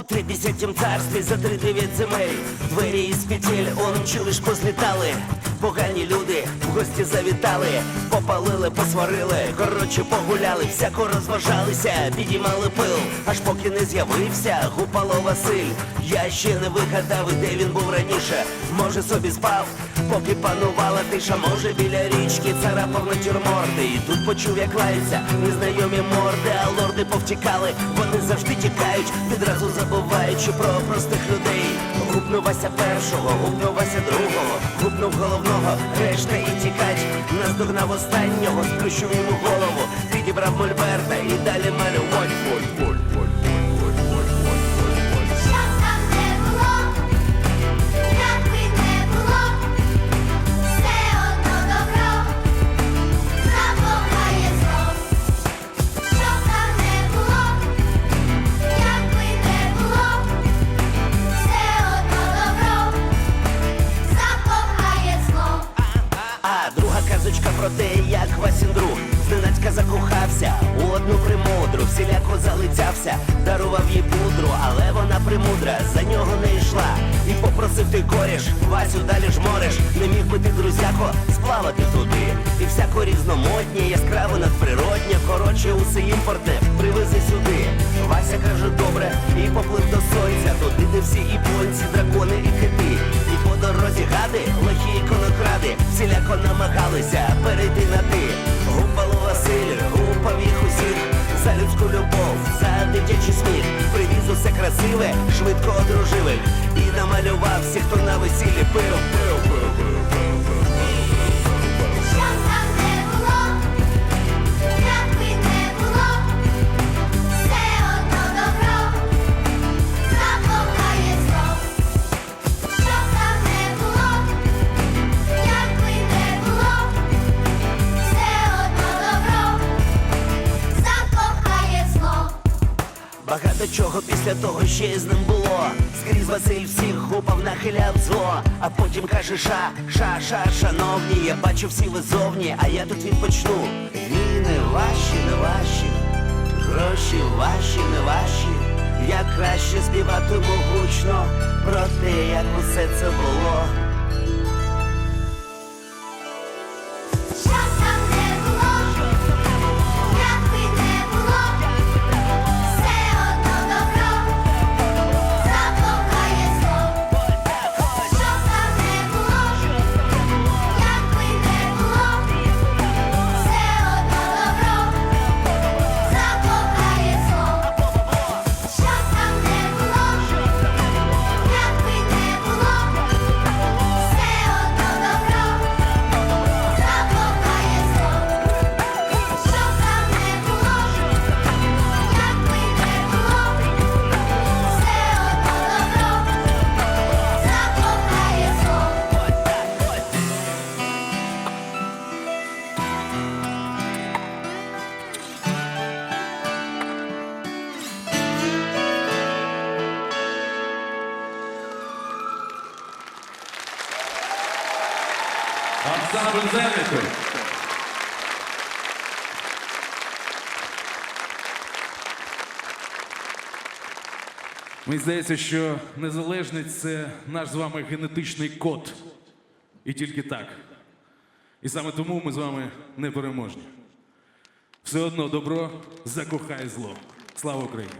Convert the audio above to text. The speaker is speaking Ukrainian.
У тридесятім царстві за три дев'ять земель Двері із петель, он чулиш ж позлітали Погані люди. В гості завітали Попалили, посварили, коротше погуляли Всяко розважалися, підіймали пил Аж поки не з'явився Гупало Василь. Я ще не вигадав, де він був раніше. Може собі спав, поки панувала тиша. Може біля річки царапав натюрморти І тут почув, як лаються незнайомі морди. А лорди повтікали, вони завжди тікають. Відразу забуваючи про простих людей Гупнув Вася першого, гупнув Вася другого Гупнув головного, решта і тікач, Наздогнав останнього, сплющив йому голову Підібрав мольберта і далі малювать про те, як Васін друг зненацька закохався у одну примудру, всіляко залицявся, дарував їй пудру, але вона примудра за нього не йшла. І попросив ти коріш, Васю далі ж мореш, не міг би ти, друзяко, сплавати туди. І всяко різномотнє, яскраво надприроднє, коротше, усе імпортне, привези сюди. Всіляко намагалися перейти на ти. Гупало Василь, гупав їх усіх за людську любов, за дитячий сміх. Привіз усе красиве, швидко одружили і намалював всіх, хто на весіллі пив, пив, пив, пив. Багато після того ще з ним було. Скрізь Василь всіх гупав, нахиляв зло. А потім каже ша, ша, ша, шановні, я бачу всі ви зовні, а я тут відпочну. Війни ваші, не ваші, гроші ваші, не ваші. Я краще співатиму гучно про те, як усе це було. Ансамбль Зениту. Мені здається, що незалежність це наш з вами генетичний код. І тільки так. І саме тому ми з вами непереможні. Все одно добро закохає зло. Слава Україні!